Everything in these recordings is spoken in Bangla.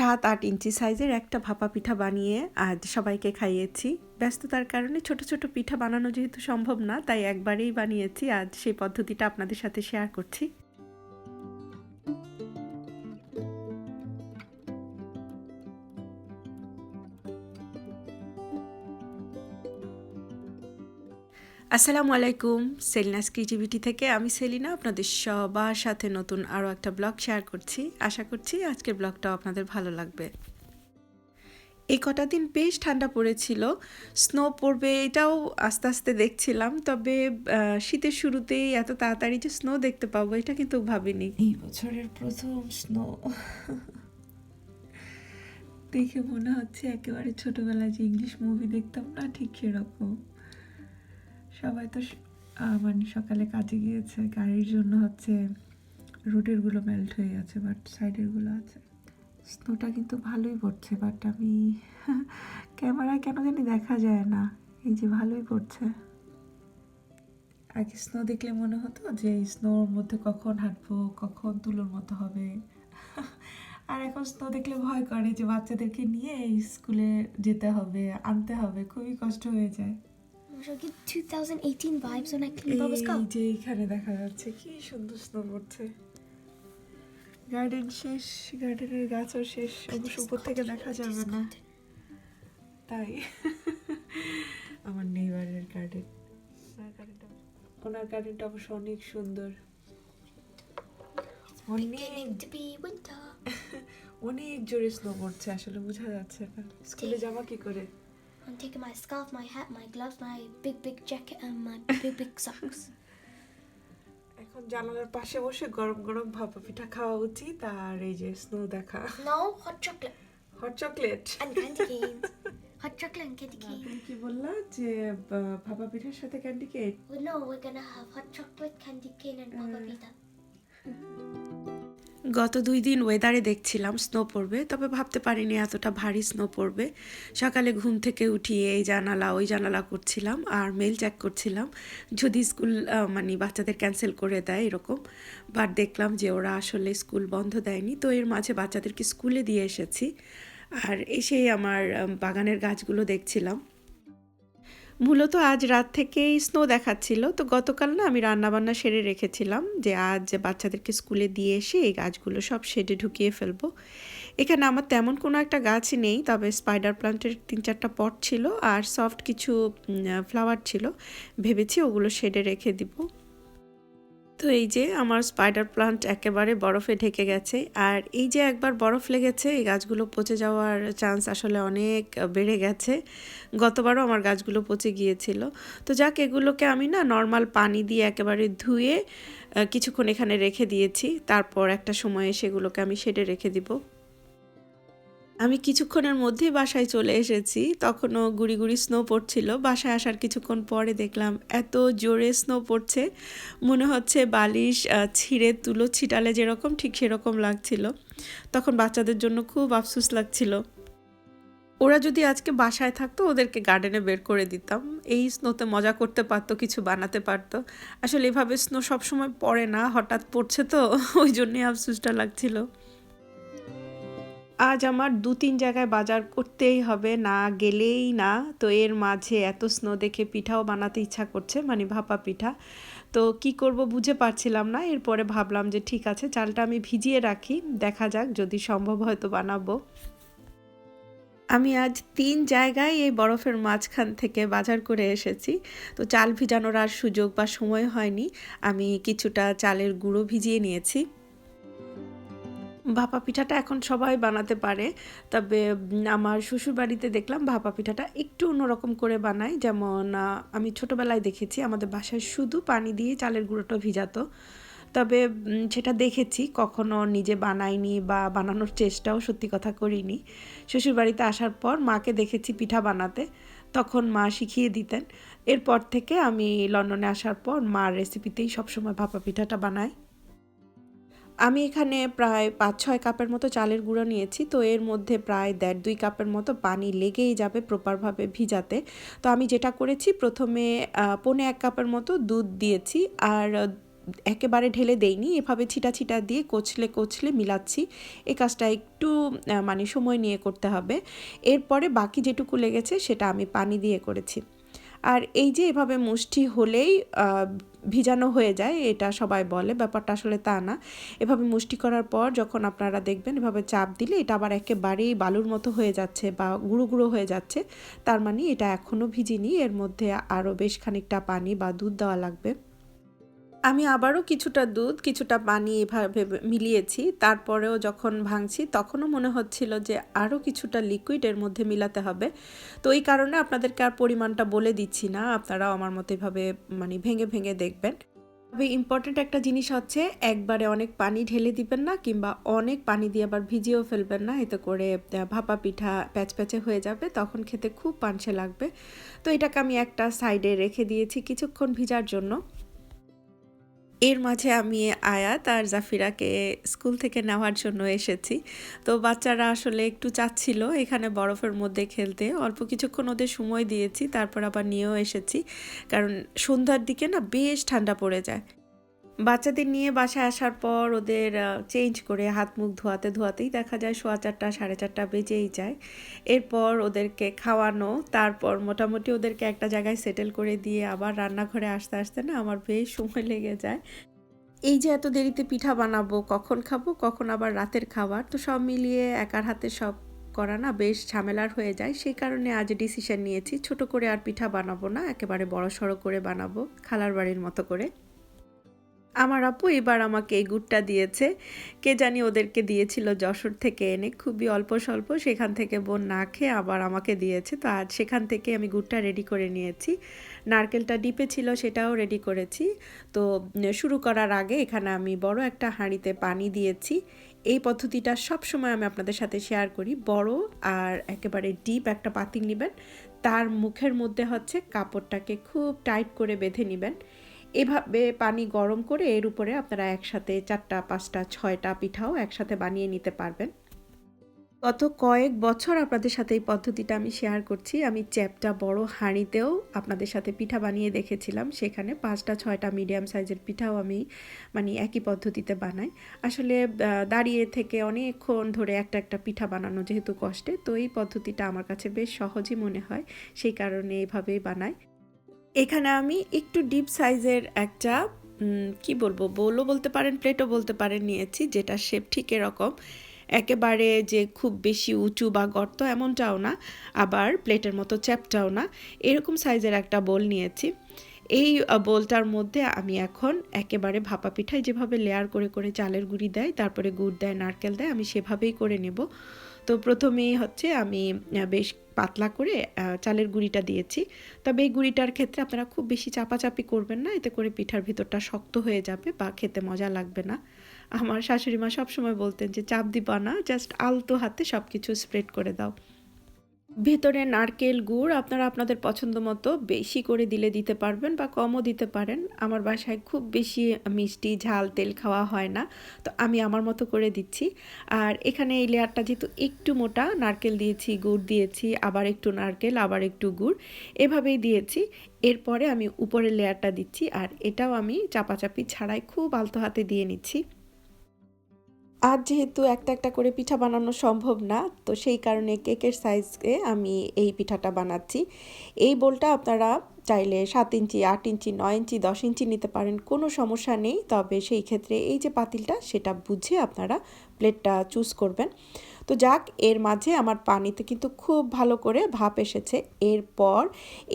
সাত আট ইঞ্চি সাইজের একটা ভাপা পিঠা বানিয়ে আজ সবাইকে খাইয়েছি। ব্যস্ততার কারণে ছোট ছোট পিঠা বানানো যেহেতু সম্ভব না, তাই একবারেই বানিয়েছি। আজ সেই পদ্ধতিটা আপনাদের সাথে শেয়ার করছি। আসসালামু আলাইকুম সেলিনাস ক্রিয়েটিভিটি থেকে আমি সেলিনা আপনাদের সবার সাথে নতুন আরও একটা ব্লগ শেয়ার করছি। আশা করছি আজকের ব্লগটাও আপনাদের ভালো লাগবে। এই কটা দিন বেশ ঠান্ডা পড়েছিল, স্নো পড়বে এটাও আস্তে আস্তে দেখছিলাম, তবে শীতের শুরুতেই এত তাড়াতাড়ি যে স্নো দেখতে পাবো এটা কিন্তু ভাবিনি। এই বছরের প্রথম স্নো। দেখে মনে হচ্ছে একেবারে ছোটবেলায় যে ইংলিশ মুভি দেখতাম না, ঠিক সেরকম। সবাই তো মানে সকালে কাজে গিয়েছে গাড়ির জন্য হচ্ছে রোডেরগুলো মেল্ট হয়ে গেছে বাট সাইডেরগুলো আছে। স্নোটা কিন্তু ভালোই পড়ছে বাট আমি ক্যামেরায় কেন জানি দেখা যায় না এই যে ভালোই পড়ছে। আগে স্নো দেখলে মনে হতো যে এই স্নোর মধ্যে কখন হাঁটবো কখন তুলোর মতো হবে। আর এখন স্নো দেখলে ভয় করে যে বাচ্চাদেরকে নিয়ে স্কুলে যেতে হবে আনতে হবে খুবই কষ্ট হয়ে যায়। Shall I get 2018 vibes when I clean Bubba's এই যে এখানে দেখা যাচ্ছে কি সুন্দর পড়ছে। গার্ডেন শেষ গার্ডেনের গাছও শেষ অবশ্য উপর থেকে দেখা যাবে না। তাই। আমার নেইবারের গার্ডেন ওনার গার্ডেনটা অবশ্য অনেক সুন্দর. অনেক জোরে স্নো পড়ছে আসলে বোঝা যাচ্ছে না। স্কুলে যাওয়া কি করে? I'm taking my scarf, my hat, my gloves, my big, big jacket, and my big, big socks. এখন জানালার পাশে বসে গরম গরম ভাপা পিঠা খাওয়া উচিত আর এই যে স্নো দেখা No, hot chocolate hot chocolate and candy canes. hot chocolate and candy canes. তুমি কি বললা যে আহ, ভাপা পিঠার সাথে candy cake Well, no, we're gonna have hot chocolate, candy cane, and Baba Pita. গত দুই দিন ওয়েদারে দেখছিলাম স্নো পড়বে, তবে ভাবতে পারিনি এতটা ভারী স্নো পড়বে। সকালে ঘুম থেকে উঠিয়ে এই জানালা, ওই জানালা করছিলাম আর মেল চেক করছিলাম। যদি স্কুল মানে বাচ্চাদের ক্যান্সেল করে দেয় এরকম বাট দেখলাম যে ওরা আসলে স্কুল বন্ধ দেয়নি, তো এর মাঝে বাচ্চাদেরকে স্কুলে দিয়ে এসেছি। আর এসেই আমার বাগানের গাছগুলো দেখছিলাম। মূলত আজ রাত থেকেই স্নো দেখাচ্ছিল। তো গতকাল না আমি রান্নাবান্না সেরে রেখেছিলাম যে আজ বাচ্চাদেরকে স্কুলে দিয়ে এসে এই গাছগুলো সব শেডে ঢুকিয়ে ফেলব। এখানে আমার তেমন কোনো একটা গাছ নেই, তবে স্পাইডার প্লান্টের তিন চারটা পট ছিল আর সফট কিছু ফ্লাওয়ার ছিল। ভেবেছি ওগুলো শেডে রেখে দিব। তো এই যে আমার স্পাইডার প্লান্ট একেবারে বরফে ঢেকে গেছে। আর এই যে একবার বরফ লেগেছে, এই গাছগুলো পচে যাওয়ার চান্স আসলে অনেক বেড়ে গেছে। গতবারও আমার গাছগুলো পচে গিয়েছিল। তো যাক, এগুলোকে আমি না নর্মাল পানি দিয়ে একেবারে ধুয়ে কিছুক্ষণ এখানে রেখে দিয়েছি। তারপর একটা সময়ে সেগুলোকে আমি সেটে রেখে দিব। আমি কিছুক্ষণের মধ্যেই বাসায় চলে এসেছি। তখনও গুড়ি গুড়ি স্নো পড়ছিল। বাসায় আসার কিছুক্ষণ পরে দেখলাম এত জোরে স্নো পড়ছে। মনে হচ্ছে বালিশ ছিঁড়ে তুলো, ছিটালে যেরকম ঠিক সেরকম লাগছিল। তখন বাচ্চাদের জন্য খুব আফসোস লাগছিল। ওরা যদি আজকে বাসায় থাকতো, ওদেরকে গার্ডেনে বের করে দিতাম। এই স্নোতে মজা করতে পারতো, কিছু বানাতে পারতো। আসলে এভাবে স্নো সবসময় পড়ে না, হঠাৎ পড়ছে তো, ওই জন্যই আফসোসটা লাগছিল। আজ আমার দু তিন জায়গায় বাজার করতেই হবে, না গেলেই না। তো এর মাঝে এত স্নো দেখে পিঠাও বানাতে ইচ্ছা করছে মানে ভাপা পিঠা। তো কি করব বুঝে পারছিলাম না, এরপরে ভাবলাম যে ঠিক আছে, চালটা আমি ভিজিয়ে রাখি, দেখা যাক যদি সম্ভব হয়তো বানাবো। আমি আজ তিন জায়গায় এই বরফের মাঝখান থেকে বাজার করে এসেছি। তো চাল ভিজানোর আর সুযোগ বা সময় হয়নি, আমি কিছুটা চালের গুঁড়ো ভিজিয়ে নিয়েছি। ভাপা পিঠাটা এখন সবাই বানাতে পারে। তবে আমার শ্বশুর বাড়িতে দেখলাম ভাপা পিঠাটা একটু অন্যরকম করে বানায়। যেমন আমি ছোটোবেলায় দেখেছি, আমাদের বাসায় শুধু পানি দিয়ে চালের গুঁড়োটা ভিজাতো। তবে সেটা দেখেছি, কখনো নিজে বানাইনি বা বানানোর চেষ্টাও সত্যি কথা করিনি। শ্বশুর বাড়িতে আসার পর মাকে দেখেছি পিঠা বানাতে, তখন মা শিখিয়ে দিতেন। এরপর থেকে আমি লন্ডনে আসার পর মার রেসিপিতেই সবসময় ভাপা পিঠাটা বানাই। আমি এখানে প্রায় পাঁচ ছয় কাপের মতো চালের গুঁড়ো নিয়েছি, তো এর মধ্যে প্রায় দেড় দুই কাপের মতো পানি লেগেই যাবে প্রপারভাবে ভিজাতে। তো আমি যেটা করেছি, প্রথমে পৌনে এক কাপের মতো দুধ দিয়েছি আর একেবারে ঢেলে দেইনি, এভাবে ছিটা ছিটা দিয়ে কোচলে কোচলে মিলাচ্ছি। এই কাজটা একটু মানে সময় নিয়ে করতে হবে। এরপরে বাকি যেটুকু লেগেছে সেটা আমি পানি দিয়ে করেছি। আর এই যে এভাবে মুষ্টি হলেই ভিজানো হয়ে যায়, এটা সবাই বলে, ব্যাপারটা আসলে তা না। এভাবে মুষ্টি করার পর যখন আপনারা দেখবেন এভাবে চাপ দিলে এটা আবার একেবারেই বালুর মতো হয়ে যাচ্ছে বা গুঁড়ো গুঁড়ো হয়ে যাচ্ছে। তার মানে এটা এখনও ভিজিনি, এর মধ্যে আরও বেশ খানিকটা পানি বা দুধ দেওয়া লাগবে। আমি আবারও কিছুটা দুধ, কিছুটা পানি এভাবে মিলিয়েছি। তারপরেও যখন ভাঙছি, তখনও মনে হচ্ছিল যে আরও কিছুটা লিকুইড এর মধ্যে মিলাতে হবে। তো এই কারণে আপনাদেরকে আর পরিমাণটা বলে দিচ্ছি না। আপনারাও আমার মতো এভাবে মানে ভেঙে ভেঙে দেখবেন। তবে ইম্পর্টেন্ট একটা জিনিস হচ্ছে, একবারে অনেক পানি ঢেলে দিবেন না, কিংবা অনেক পানি দিয়ে আবার ভিজিয়েও ফেলবেন না। এতে করে ভাপা পিঠা প্যাচ প্যাচে হয়ে যাবে, তখন খেতে খুব পানসে লাগবে। তো এটাকে আমি একটা সাইডে রেখে দিয়েছি কিছুক্ষণ ভিজার জন্য। এর মাঝে আমি আয়াত আর জাফিরাকে স্কুল থেকে নেওয়ার জন্য এসেছি। তো বাচ্চারা আসলে একটু চাচ্ছিল এখানে বরফের মধ্যে খেলতে। অল্প কিছুক্ষণ ওদের সময় দিয়েছি, তারপর আবার নিয়েও এসেছি। কারণ সন্ধ্যার দিকে না বেশ ঠান্ডা পড়ে যায়। বাচ্চাদের নিয়ে বাসায় আসার পর ওদের চেঞ্জ করে হাত মুখ ধোয়াতে ধোয়াতেই দেখা যায় সোয়া চারটা, সাড়ে চারটা বেজেই যায়। এরপর ওদেরকে খাওয়ানো, তারপর মোটামুটি ওদেরকে একটা জায়গায় সেটেল করে দিয়ে আবার রান্নাঘরে আসতে আসতে না আমার বেশ সময় লেগে যায়। এই যে এত দেরিতে পিঠা বানাবো, কখন খাব, কখন আবার রাতের খাবার, তো সব মিলিয়ে একার হাতে সব করা না বেশ ঝামেলার হয়ে যায়। সেই কারণে আজ ডিসিশন নিয়েছি, ছোট করে আর পিঠা বানাবো না, একেবারে বড় সড়ো করে বানাবো, খালার বাড়ির মতো করে। আমার আপু এবার আমাকে এই গুড়টা দিয়েছে। কে জানি ওদেরকে দিয়েছিল যশোর থেকে এনে। খুবই অল্প স্বল্প সেখান থেকে বোন না খেয়ে আবার আমাকে দিয়েছে। তো আজ সেখান থেকে আমি গুড়টা রেডি করে নিয়েছি। নারকেলটা ডিপে ছিল সেটাও রেডি করেছি। তো শুরু করার আগে এখানে আমি বড় একটা হাঁড়িতে পানি দিয়েছি। এই পদ্ধতিটা সব সময় আমি আপনাদের সাথে শেয়ার করি। বড় আর একেবারে ডিপ একটা পাতিল নেবেন। তার মুখের মধ্যে হচ্ছে কাপড়টাকে খুব টাইট করে বেঁধে নেবেন। এভাবে পানি গরম করে এর উপরে আপনারা একসাথে চারটা, পাঁচটা, ছয়টা পিঠাও একসাথে বানিয়ে নিতে পারবেন। গত কয়েক বছর আপনাদের সাথে এই পদ্ধতিটা আমি শেয়ার করছি। আমি চ্যাপটা বড় হাঁড়িতেও আপনাদের সাথে পিঠা বানিয়ে দেখেছিলাম। সেখানে পাঁচটা, ছয়টা মিডিয়াম সাইজের পিঠাও আমি মানে একই পদ্ধতিতে বানাই। আসলে দাঁড়িয়ে থেকে অনেকক্ষণ ধরে একটা একটা পিঠা বানানো যেহেতু কষ্টে, তো এই পদ্ধতিটা আমার কাছে বেশ সহজই মনে হয়। সেই কারণে এইভাবেই বানাই। এখানে আমি একটু ডিপ সাইজের একটা কি বলব, বোলও বলতে পারেন প্লেটও বলতে পারেন নিয়েছি, যেটা শেপ ঠিক এরকম। একেবারে যে খুব বেশি উঁচু বা গর্ত এমনটাও না, আবার প্লেটের মতো চ্যাপটাও না, এরকম সাইজের একটা বোল নিয়েছি। এই বোলটার মধ্যে আমি এখন একেবারে ভাপা পিঠায় যেভাবে লেয়ার করে করে চালের গুঁড়ি দেয়, তারপরে গুড় দেয়, নারকেল দেয়, আমি সেভাবেই করে নেব। তো প্রথমেই হচ্ছে আমি বেশ পাতলা করে চালের গুঁড়িটা দিয়েছি। তবে এই গুঁড়িটার ক্ষেত্রে আপনারা খুব বেশি চাপাচাপি করবেন না, এতে করে পিঠার ভিতরটা শক্ত হয়ে যাবে বা খেতে মজা লাগবে না। আমার শাশুড়ি মা সবসময় বলতেন যে, চাপ দিবা না জাস্ট আলতো হাতে সব কিছু স্প্রেড করে দাও। ভেতরে নারকেল গুড় আপনারা আপনাদের পছন্দ মতো বেশি করে দিলে দিতে পারবেন বা কমও দিতে পারেন। আমার বাসায় খুব বেশি মিষ্টি ঝাল তেল খাওয়া হয় না, তো আমি আমার মতো করে দিচ্ছি। আর এখানে এই লেয়ারটা যেহেতু একটু মোটা, নারকেল দিয়েছি, গুড় দিয়েছি, আবার একটু নারকেল, আবার একটু গুড়, এভাবেই দিয়েছি। এরপরে আমি উপরের লেয়ারটা দিচ্ছি আর এটাও আমি চাপাচাপি ছাড়াই খুব আলতো হাতে দিয়ে নিচ্ছি। আর যেহেতু একটা একটা করে পিঠা বানানো সম্ভব না, তো সেই কারণে কেকের সাইজকে আমি এই পিঠাটা বানাচ্ছি। এই বোলটা আপনারা চাইলে সাত ইঞ্চি, আট ইঞ্চি, নয় ইঞ্চি, দশ ইঞ্চি নিতে পারেন, কোনো সমস্যা নেই। তবে সেই ক্ষেত্রে এই যে পাতিলটা, সেটা বুঝে আপনারা প্লেটটা চুজ করবেন। তো যাক, এর মাঝে আমার পানিতে কিন্তু খুব ভালো করে ভাপ এসেছে। এরপর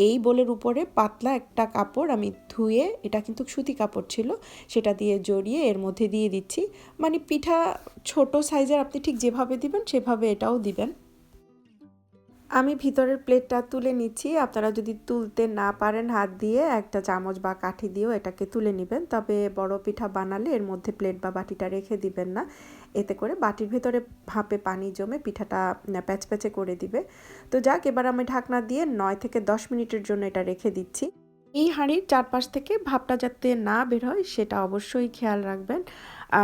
এই বোলের উপরে পাতলা একটা কাপড় আমি ধুয়ে, এটা কিন্তু সুতি কাপড় ছিল, সেটা দিয়ে জড়িয়ে এর মধ্যে দিয়ে দিচ্ছি। মানে পিঠা ছোট সাইজের আপনি ঠিক যেভাবে দিবেন, সেভাবে এটাও দিবেন। আমি ভিতরের প্লেটটা তুলে নিচ্ছি। আপনারা যদি তুলতে না পারেন হাত দিয়ে, একটা চামচ বা কাঠি দিয়েও এটাকে তুলে নেবেন। তবে বড় পিঠা বানালে এর মধ্যে প্লেট বা বাটিটা রেখে দিবেন না। এতে করে বাটির ভেতরে ভাপে পানি জমে পিঠাটা প্যাচপ্যাচে করে দিবে। তো যাক, এবার আমি ঢাকনা দিয়ে নয় থেকে দশ মিনিটের জন্য এটা রেখে দিচ্ছি। এই হাঁড়ির চারপাশ থেকে ভাপটা যাতে না বের হয়, সেটা অবশ্যই খেয়াল রাখবেন।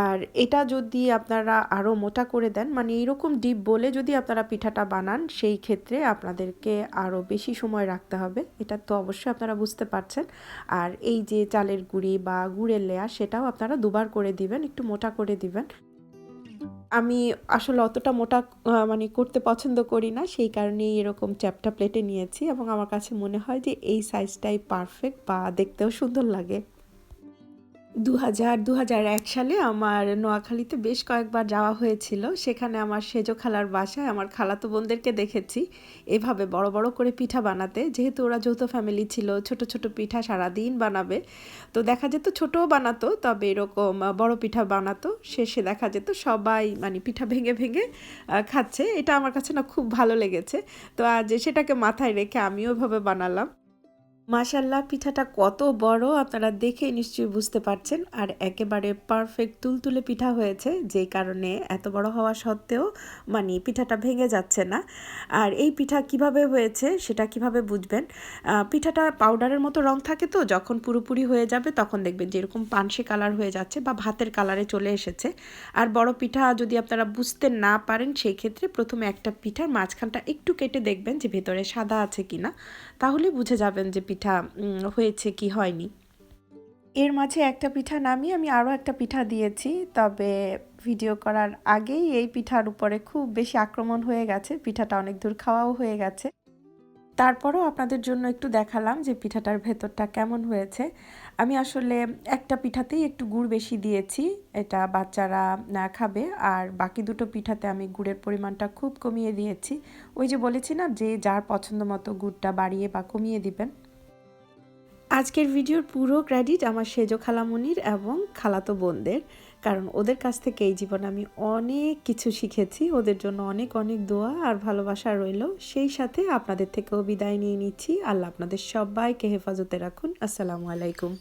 আর এটা যদি আপনারা আরও মোটা করে দেন মানে এইরকম ডিপ বলে যদি আপনারা পিঠাটা বানান, সেই ক্ষেত্রে আপনাদেরকে আরও বেশি সময় রাখতে হবে। এটা তো অবশ্যই আপনারা বুঝতে পারছেন। আর এই যে চালের গুঁড়ি বা গুড়ের লেয়ার সেটাও আপনারা দুবার করে দিবেন, একটু মোটা করে দিবেন। আমি আসলে অতটা মোটা মানে করতে পছন্দ করি না। সেই কারণেই এরকম চ্যাপটা প্লেটে নিয়েছি এবং আমার কাছে মনে হয় যে এই সাইজটাই পারফেক্ট বা দেখতেও সুন্দর লাগে। দু হাজার দু হাজার এক সালে আমার নোয়াখালীতে বেশ কয়েকবার যাওয়া হয়েছিল। সেখানে আমার সেজো খালার বাসায় আমার খালাতো বোনদেরকে দেখেছি এভাবে বড় বড় করে পিঠা বানাতে। যেহেতু ওরা যৌথ ফ্যামিলি ছিল, ছোট ছোট পিঠা সারাদিন বানাবে। তো দেখা যেত ছোটও বানাতো, তবে এরকম বড় পিঠা বানাতো। শেষে দেখা যেত সবাই মানে পিঠা ভেঙে ভেঙে খাচ্ছে। এটা আমার কাছে না খুব ভালো লেগেছে। তো আজ সেটাকে মাথায় রেখে আমিও এভাবে বানালাম। মাশাল্লাহ পিঠাটা কত বড় আপনারা দেখে নিশ্চয়ই বুঝতে পারছেন। আর একেবারে পারফেক্ট তুলতুলে পিঠা হয়েছে, যে কারণে এত বড় হওয়া সত্ত্বেও মানে পিঠাটা ভেঙে যাচ্ছে না। আর এই পিঠা কীভাবে হয়েছে সেটা কীভাবে বুঝবেন? পিঠাটা পাউডারের মতো রং থাকে তো, যখন পুরোপুরি হয়ে যাবে তখন দেখবেন যে এরকম পানসে কালার হয়ে যাচ্ছে বা ভাতের কালারে চলে এসেছে। আর বড় পিঠা যদি আপনারা বুঝতে না পারেন সেই ক্ষেত্রে প্রথমে একটা পিঠার মাঝখানটা একটু কেটে দেখবেন যে ভেতরে সাদা আছে কিনা। তাহলে বুঝে যাবেন যে পিঠা হয়েছে কি হয়নি। এর মাঝে একটা পিঠা নামিয়ে আমি আরও একটা পিঠা দিয়েছি, তবে ভিডিও করার আগেই এই পিঠার উপরে খুব বেশি আক্রমণ হয়ে গেছে, পিঠাটা অনেক দূর খাওয়াও হয়ে গেছে। তারপরও আপনাদের জন্য একটু দেখালাম যে পিঠাটার ভেতরটা কেমন হয়েছে। আমি আসলে একটা পিঠাতেই একটু গুড় বেশি দিয়েছি, এটা বাচ্চারা না খাবে, আর বাকি দুটো পিঠাতে আমি গুড়ের পরিমাণটা খুব কমিয়ে দিয়েছি। ওই যে বলেছি না, যে যার পছন্দ মতো গুড়টা বাড়িয়ে বা কমিয়ে দিবেন। আজকের ভিডিওর পুরো ক্রেডিট আমার সেজো খালামুনির এবং খালাতো বোনদের, কারণ ওদের কাছ থেকে এই জীবনে আমি অনেক কিছু শিখেছি। ওদের জন্য অনেক অনেক দোয়া আর ভালোবাসা রইল। সেই সাথে আপনাদের থেকেও বিদায় নিয়ে নিচ্ছি। আল্লাহ আপনাদের সবাইকে হেফাজতে রাখুন। আসসালামু আলাইকুম।